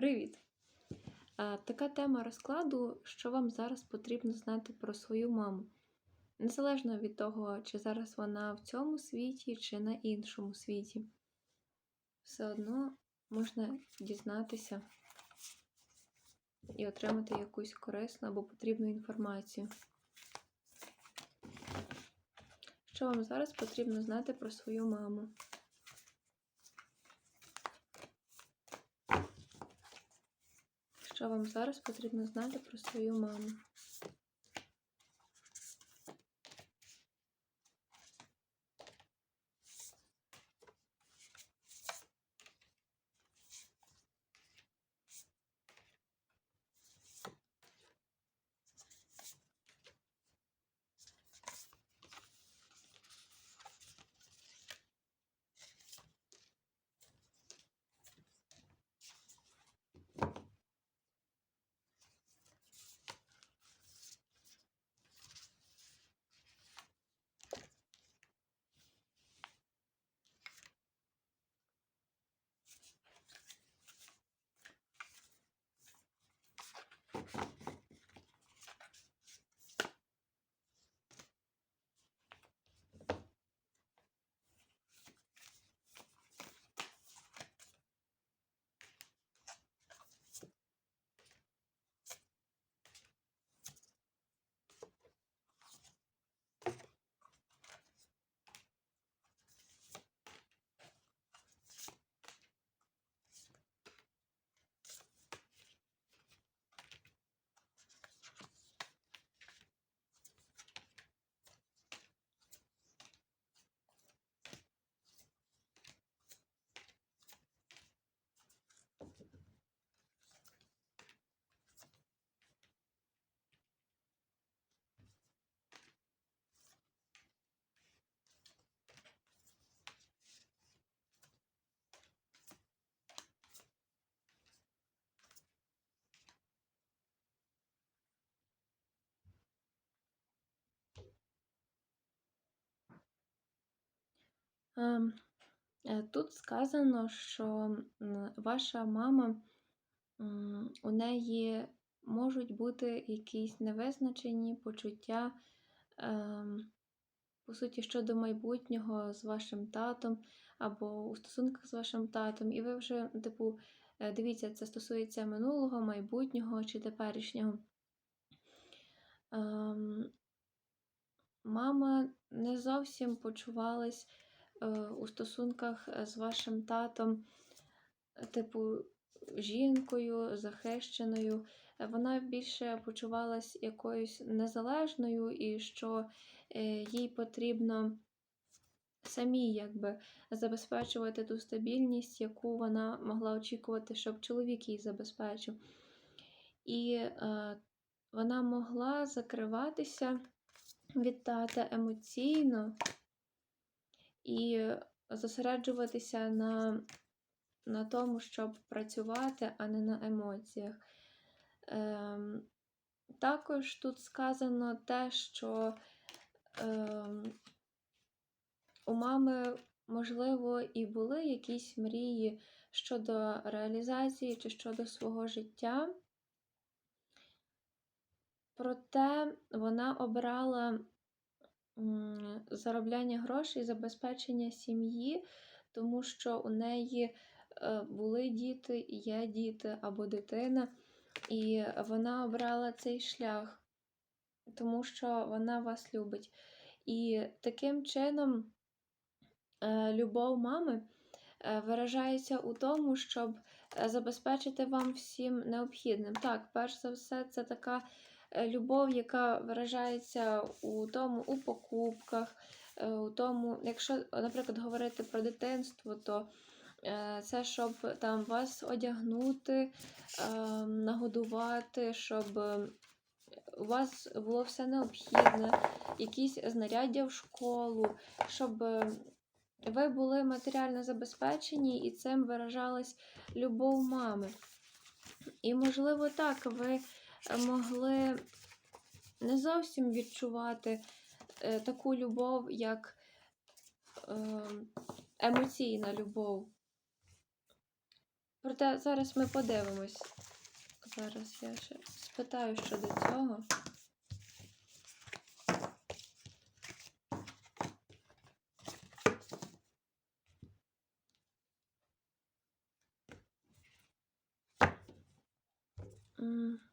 Привіт! Така тема розкладу, що вам зараз потрібно знати про свою маму. Незалежно від того, чи зараз вона в цьому світі, чи на іншому світі. Все одно можна дізнатися і отримати якусь корисну або потрібну інформацію. Що вам зараз потрібно знати про свою маму? Що вам зараз потрібно знати про свою маму? Тут сказано, що ваша мама, у неї можуть бути якісь невизначені почуття, ем, по суті, щодо майбутнього з вашим татом або у стосунках з вашим татом. І ви вже, типу, е, дивіться, це стосується минулого, майбутнього чи теперішнього. Ем, Мама не зовсім почувалась у стосунках е, з вашим татом, е, типу, жінкою, захищеною. Е, Вона більше почувалась якоюсь незалежною і що е, їй потрібно самій якби забезпечувати ту стабільність, яку вона могла очікувати, щоб чоловік їй забезпечив. І е, вона могла закриватися від тата емоційно і зосереджуватися на, на тому, щоб працювати, а не на емоціях. Ем, також тут сказано те, що ем, у мами, можливо, і були якісь мрії щодо реалізації чи щодо свого життя. Проте вона обрала заробляння грошей, забезпечення сім'ї, тому що у неї е, були діти, є діти або дитина, і вона обрала цей шлях, тому що вона вас любить. І таким чином е, любов мами е, виражається у тому, щоб забезпечити вам всім необхідним. Так, перш за все, це така любов, яка виражається у тому, у покупках, е, у тому, якщо, наприклад, говорити про дитинство, то е, це щоб там вас одягнути, е, нагодувати, щоб е, у вас було все необхідне, якісь знаряддя в школу, щоб е, ви були матеріально забезпечені, і цим виражалась любов мами. І, можливо, так, ви е, могли не зовсім відчувати е, таку любов, як е, емоційна любов. Проте зараз ми подивимось. Зараз я ще спитаю щодо цього. М.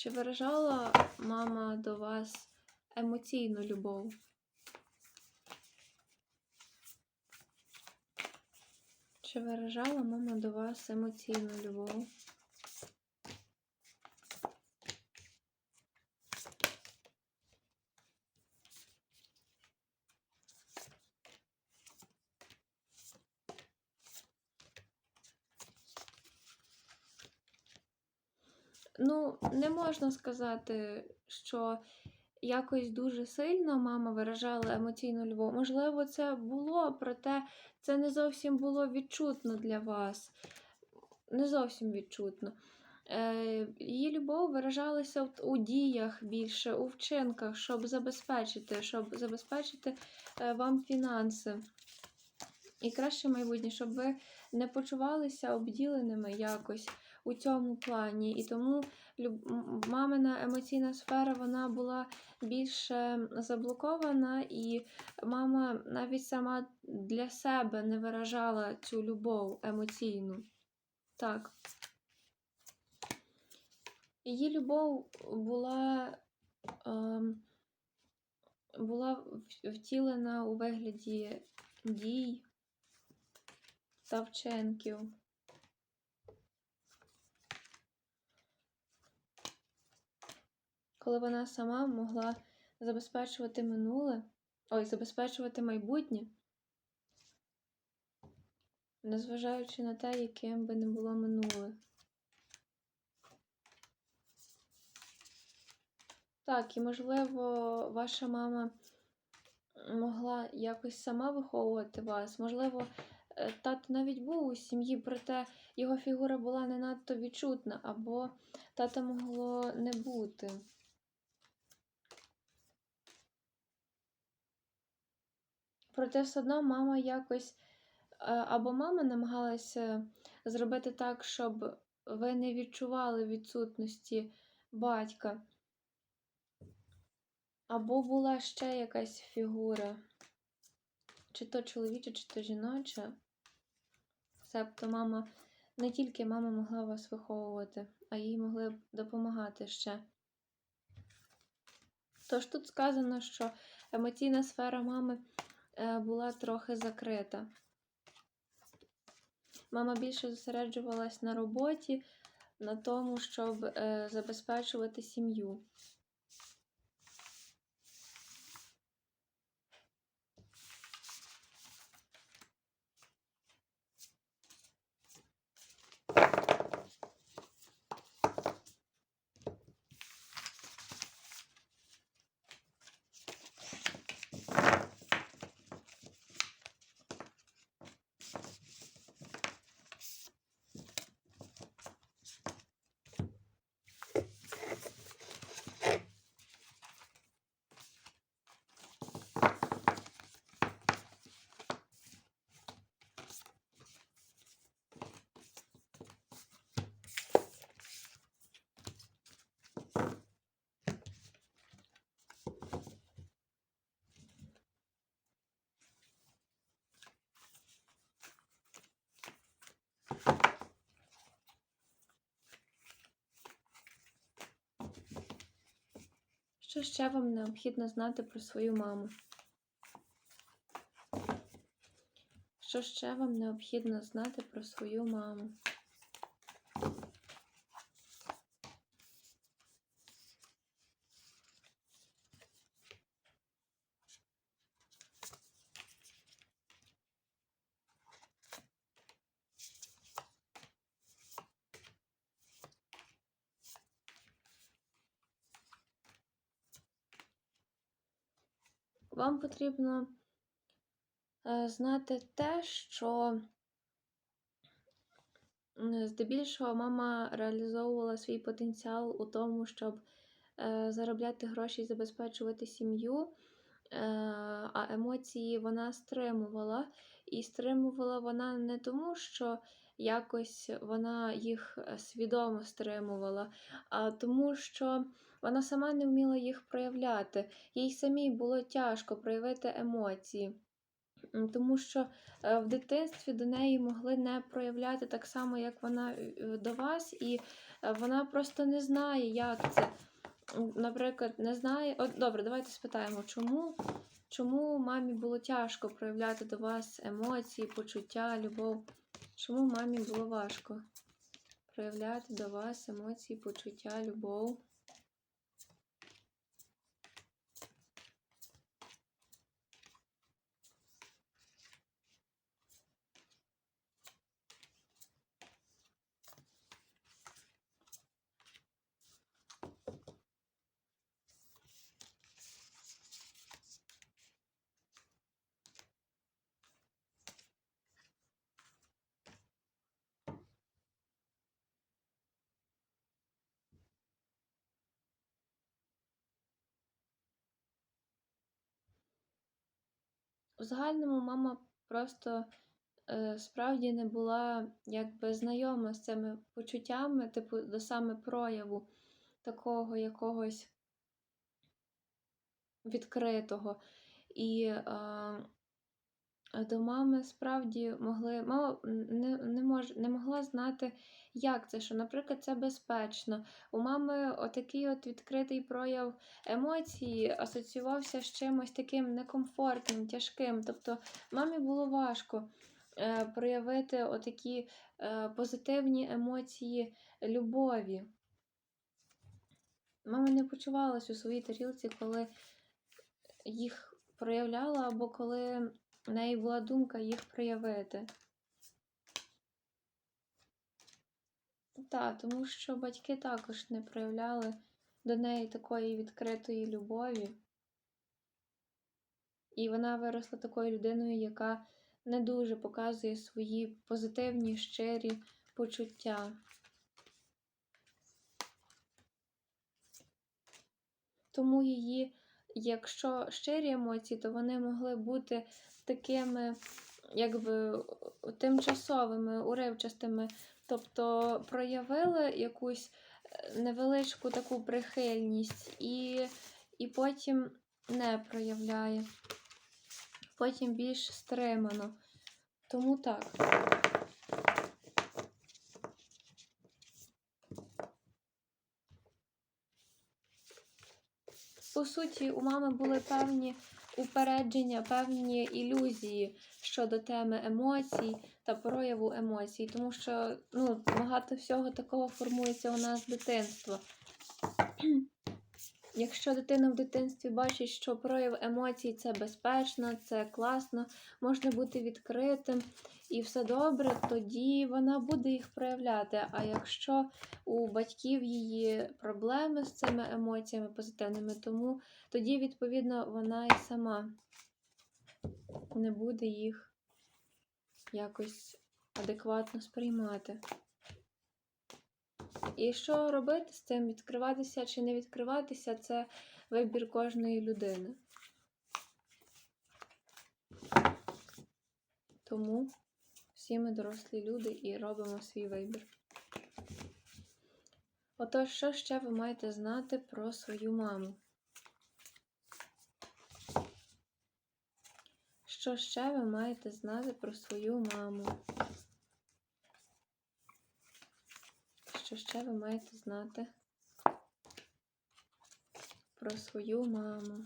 Чи виражала мама до вас емоційну любов? Чи виражала мама до вас емоційну любов? Ну, не можна сказати, що якось дуже сильно мама виражала емоційну любов. Можливо, це було, проте це не зовсім було відчутно для вас. Не зовсім відчутно. Е, її любов виражалася у діях більше, у вчинках, щоб забезпечити, щоб забезпечити е, вам фінанси. І краще майбутнє, щоб ви не почувалися обділеними якось у цьому плані. І тому мамина емоційна сфера вона була більше заблокована, і мама навіть сама для себе не виражала цю любов емоційну. Так. Її любов була, ем, була втілена у вигляді дій та вчинків. Коли вона сама могла забезпечувати минуле, ой, забезпечувати майбутнє, незважаючи на те, яким би не було минуле. Так, і можливо, ваша мама могла якось сама виховувати вас. Можливо, е, тато навіть був у сім'ї, проте його фігура була не надто відчутна, або тата могло не бути. Проте все одно мама якось, е, або мама намагалася зробити так, щоб ви не відчували відсутності батька. Або була ще якась фігура, чи то чоловіча, чи то жіноча. Себто мама, не тільки мама могла вас виховувати, а їй могли допомагати ще. Тож тут сказано, що емоційна сфера мами була трохи закрита. Мама більше зосереджувалась на роботі, на тому, щоб е, забезпечувати сім'ю. Що ще вам необхідно знати про свою маму? Що ще вам необхідно знати про свою маму? Вам потрібно е, знати те, що здебільшого мама реалізовувала свій потенціал у тому, щоб е, заробляти гроші і забезпечувати сім'ю. Е, а емоції вона стримувала. І стримувала вона не тому, що якось вона їх свідомо стримувала, а тому, що вона сама не вміла їх проявляти. Їй самій було тяжко проявити емоції. Тому що е, в дитинстві до неї могли не проявляти так само, як вона е, до вас, і е, вона просто не знає, як це. Наприклад, не знає. От, добре, давайте спитаємо, чому, чому мамі було тяжко проявляти до вас емоції, почуття, любов? Чому мамі було важко проявляти до вас емоції, почуття, любов? В загальному мама просто е, справді не була якби знайома з цими почуттями, типу, до саме прояву такого якогось відкритого. І е, до мами справді могли. Мама не, не, мож, не могла знати, як це, що, наприклад, це безпечно. У мами отакий от відкритий прояв емоцій асоціювався з чимось таким некомфортним, тяжким. Тобто мамі було важко е, проявити отакі е, позитивні емоції любові. Мама не почувалась у своїй тарілці, коли їх проявляла, або коли в неї була думка їх проявити. Так, тому що батьки також не проявляли до неї такої відкритої любові. І вона виросла такою людиною, яка не дуже показує свої позитивні, щирі почуття. Тому її, якщо щирі емоції, то вони могли бути такими, якби тимчасовими, уривчастими. Тобто проявили якусь е, невеличку таку прихильність і, і потім не проявляє. Потім більш стримано. Тому так. По суті, у мами були певні упередження, певні ілюзії щодо теми емоцій та прояву емоцій, тому що ну, багато всього такого формується у нас з дитинства. Якщо дитина в дитинстві бачить, що прояв емоцій це безпечно, це класно, можна бути відкритим і все добре, тоді вона буде їх проявляти. А якщо у батьків її проблеми з цими емоціями позитивними, тому тоді, відповідно, вона і сама не буде їх якось адекватно сприймати. І що робити з цим? Відкриватися чи не відкриватися це вибір кожної людини. Тому всі ми дорослі люди і робимо свій вибір. Отож, що ще ви маєте знати про свою маму? Що ще ви маєте знати про свою маму? Що ще ви маєте знати про свою маму?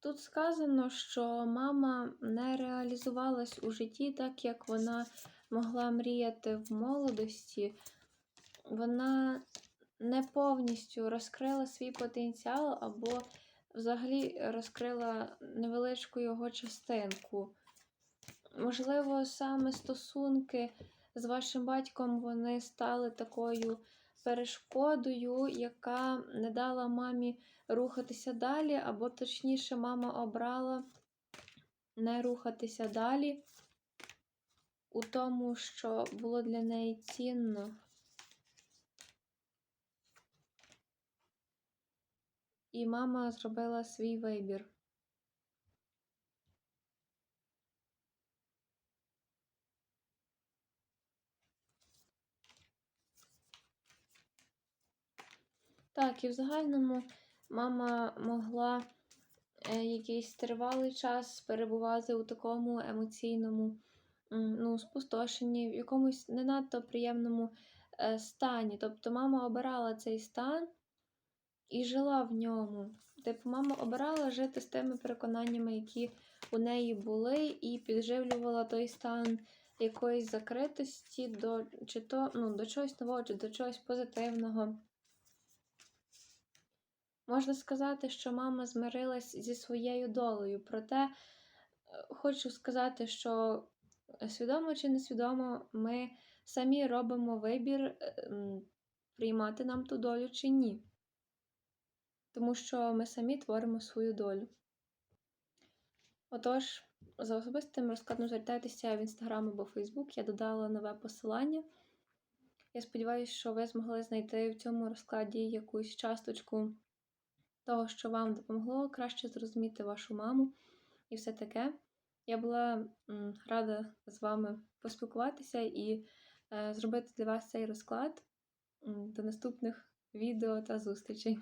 Тут сказано, що мама не реалізувалась у житті так, як вона могла мріяти в молодості. Вона не повністю розкрила свій потенціал або взагалі розкрила невеличку його частинку. Можливо, саме стосунки з вашим батьком вони стали такою перешкодою, яка не дала мамі рухатися далі, або, точніше, мама обрала не рухатися далі у тому, що було для неї цінно. І мама зробила свій вибір. Так, і в загальному мама могла е, якийсь тривалий час перебувати у такому емоційному ну, спустошенні, в якомусь не надто приємному е, стані. Тобто мама обирала цей стан і жила в ньому. Типу, мама обирала жити з тими переконаннями, які у неї були, і підживлювала той стан якоїсь закритості до, чи то, ну, до чогось нового, чи до чогось позитивного. Можна сказати, що мама змирилась зі своєю долею. Проте е, хочу сказати, що свідомо чи несвідомо ми самі робимо вибір, е, приймати нам ту долю чи ні. Тому що ми самі творимо свою долю. Отож, за особистим розкладом звертайтеся в Інстаграм або Фейсбук. Я додала нове посилання. Я сподіваюся, що ви змогли знайти в цьому розкладі якусь часточку того, що вам допомогло краще зрозуміти вашу маму і все таке. Я була рада з вами поспілкуватися і е, зробити для вас цей розклад. До наступних відео та зустрічей.